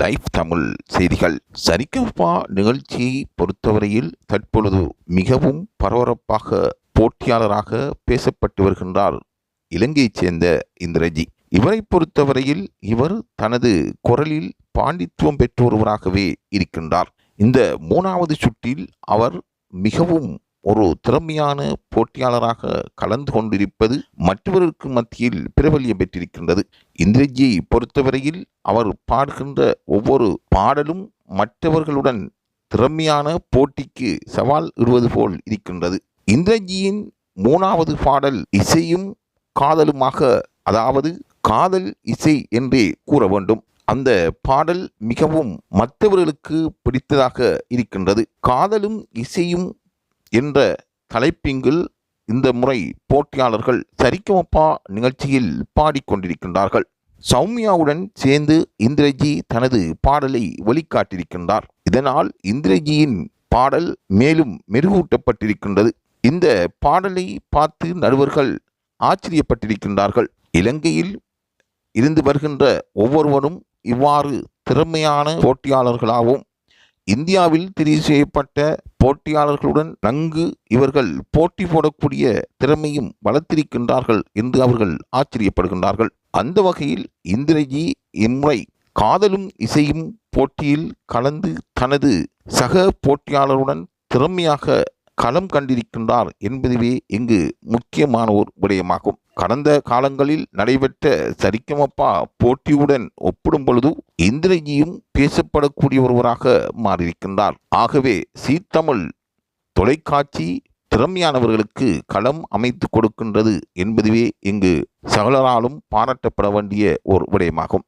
Life Tamil செய்திகள். சரிகப்பா நிகழ்ச்சியை பொறுத்தவரையில் தற்பொழுது மிகவும் பரபரப்பாக போட்டியாளராக பேசப்பட்டு வருகின்றார் இலங்கையைச் சேர்ந்த இந்திரஜி. இவரை பொறுத்தவரையில் இவர் தனது குரலில் பாண்டித்துவம் பெற்றொருவராகவே இருக்கின்றார். இந்த மூணாவது சுற்றில் அவர் மிகவும் ஒரு திறமையான போட்டியாளராக கலந்து கொண்டிருப்பது மற்றவருக்கு மத்தியில் பிரபலியம் பெற்றிருக்கின்றது. இந்திரஜியை பொறுத்தவரையில் அவர் பாடுகின்ற ஒவ்வொரு பாடலும் மற்றவர்களுடன் திறமையான போட்டிக்கு சவால் இடுவது போல் இருக்கின்றது. இந்திரஜியின் மூணாவது பாடல் இசையும் காதலுமாக அதாவது காதல் இசை என்றே கூற வேண்டும். அந்த பாடல் மிகவும் மற்றவர்களுக்கு பிடித்ததாக இருக்கின்றது. காதலும் இசையும் என்ற தலைப்பிங்கில் இந்த முறை போட்டியாளர்கள் சரிகமப்பா நிகழ்ச்சியில் பாடிக்கொண்டிருக்கின்றார்கள். சௌமியாவுடன் சேர்ந்து இந்திரஜி தனது பாடலை வெளிக்காட்டியிருக்கின்றார். இதனால் இந்திரஜியின் பாடல் மேலும் மெருகூட்டப்பட்டிருக்கின்றது. இந்த பாடலை பார்த்து நடுவர்கள் ஆச்சரியப்பட்டிருக்கின்றார்கள். இலங்கையில் இருந்து வருகின்ற ஒவ்வொருவரும் இவ்வாறு திறமையான போட்டியாளர்களாகவும் இந்தியாவில் தெரிவு செய்யப்பட்ட போட்டியாளர்களுடன் நன்கு இவர்கள் போட்டி போடக்கூடிய திறமையும் வளர்த்திருக்கின்றார்கள் என்று அவர்கள் ஆச்சரியப்படுகின்றார்கள். அந்த வகையில் இந்திரஜி இம்முறை காதலும் இசையும் போட்டியில் கலந்து தனது சக போட்டியாளருடன் திறமையாக களம் கண்டிருக்கின்றார் என்பதுவே இங்கு முக்கியமான ஒரு விடயமாகும். கடந்த காலங்களில் நடைபெற்ற சரிக்கமப்பா போட்டியுடன் ஒப்பிடும் பொழுது இந்திரஜியும் பேசப்படக்கூடிய ஒருவராக மாறியிருக்கின்றார். ஆகவே சீத்தமிழ் தொலைக்காட்சி திறமையானவர்களுக்கு களம் அமைத்து கொடுக்கின்றது என்பதுவே இங்கு சகலராலும் பாராட்டப்பட வேண்டிய ஒரு விடயமாகும்.